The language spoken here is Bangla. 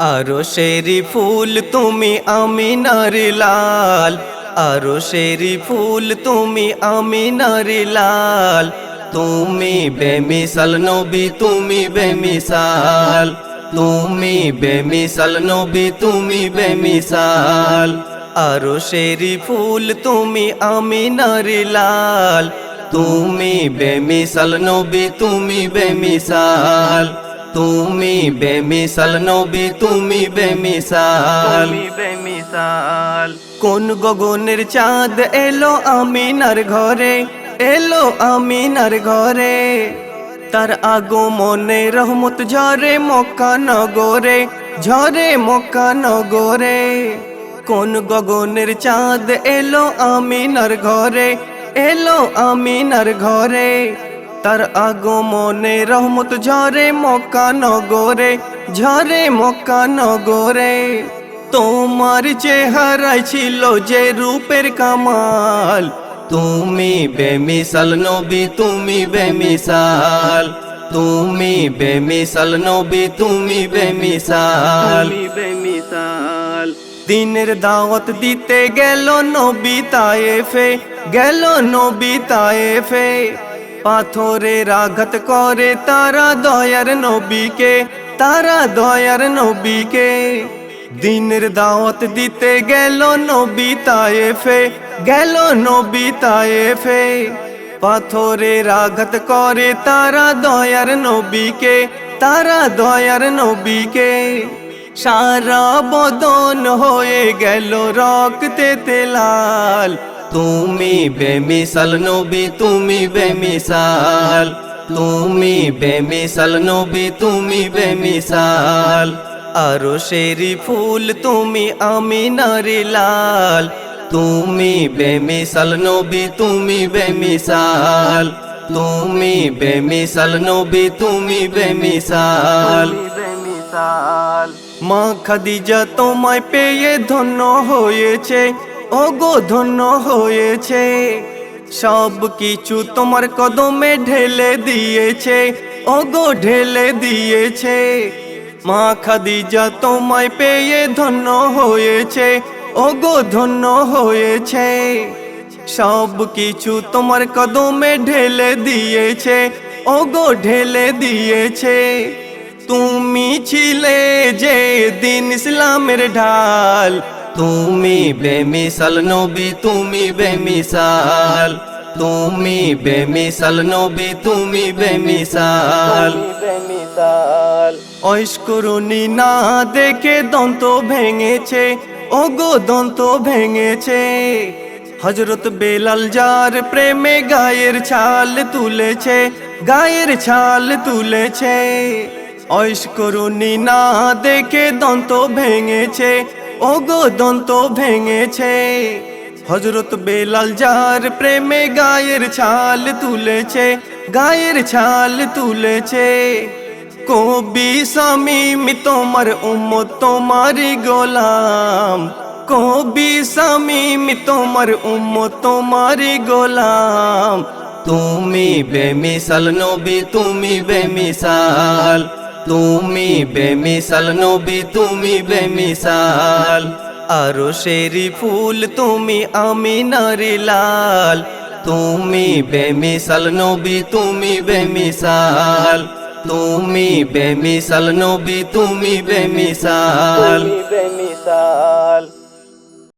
আরও শেরি ফুল তুমি আমিনার লাল। আরও শেরি ফুল তুমি আমিনার লাল। তুমি বেমিসাল নবী, তুমি বেমিসাল। তুমি বেমিসাল নবী, তুমি বেমিসাল। আরও শেরি ফুল তুমি আমিনার লাল। তুমি বেমিসাল নবী, তুমি বেমিসাল। তুমি বেমিসাল নবী, তুমি বেমিসাল। বেমিসাল কোন গগনের চাঁদ এলো আমিনার ঘরে, এলো আমিনার ঘরে। তার আগমনে রহমত ঝরে মক্কা নগরে ঝরে মক্কা নগরে কোন গগনের চাঁদ এলো আমিনার ঘরে, এলো আমিনার ঘরে। তার আগমনে রহমত ঝরে মক্কা নগরে ঝরে মক্কা নগরে। তোমার চেহারায় ছিল যে রূপের কামাল। তুমি বেমিসাল নবী তুমি বেমিসাল। তুমি বেমিসাল নবী তুমি বেমিসাল। বেমিসাল। দিনের দাওয়াত দিতে গেল নবী তায়েফে গেল নবী তায়েফে। পাথরের আঘাত করে তারা দয়ার নবীকে, তারা দয়ার নবীকে। দিনের দাওয়াত দিতে গেল নবী তায়েফে, গেল নবী তায়েফে। পাথরের আঘাত করে তারা দয়ার নবীকে, তারা দয়ার নবীকে। সারা বদন হয়ে গেল রক্তে তেলাল তুমি বেমিসাল নবী, তুমি বেমিসাল। তুমি বেমিসাল নবী, তুমি বেমিসাল। আরও শেরি ফুল তুমি আমিনার লাল। তুমি বেমিসাল নবী, তুমি বেমিসাল। তুমি বেমিসাল নবী, তুমি বেমিসাল। মা খাদিজা তোমায় পেয়ে ধন্য হয়েছে। ওগো ধন্য হয়েছে, সব কিছু তোমার কদমে ঢেলে দিয়েছে, ওগো ঢেলে দিয়েছে। মা খাদিজা তোমায় পেয়ে ধন্য হয়েছে, ওগো ধন্য হয়েছে। সব কিছু তোমার কদমে ঢেলে দিয়েছে, ওগো ঢেলে দিয়েছে। তুমি ছিলে যে দিন ইসলামের ঢাল তুমি বেমিসাল নবী, তুমি বেমিসাল। তুমি বেমিসাল নবী, তুমি বেমিসাল। ঐশ্বরণী না দেখে দন্ত ভেঙেছে, ওগো দন্ত ভেঙেছে। হজরত বেলাল যার প্রেমে গায়ের ছাল তুলেছে, গায়ের ছাল তুলেছে। ঐশ্বরণী না দেখে দন্ত ভেঙেছে ওগো দন্ত ভেঙেছে। হজরত বেলাল যার প্রেমে গায়ের ছাল তুলেছে, গায়ের ছাল তুলেছে। কবি সামিম তোমার উম্মত, তোমারি গোলাম। কবি সামিম তোমার উম্মত, তোমারি গোলাম। তুমি বেমিসাল নবী, তুমি বেমিসাল। তুমি বেমিসাল নবী তুমি বেমিসাল আরও শেরি ফুল তুমি আমিনার লাল তুমি বেমিসাল নবী তুমি বেমিসাল তুমি বেমিসাল নবী তুমি বেমিসাল বেমিসাল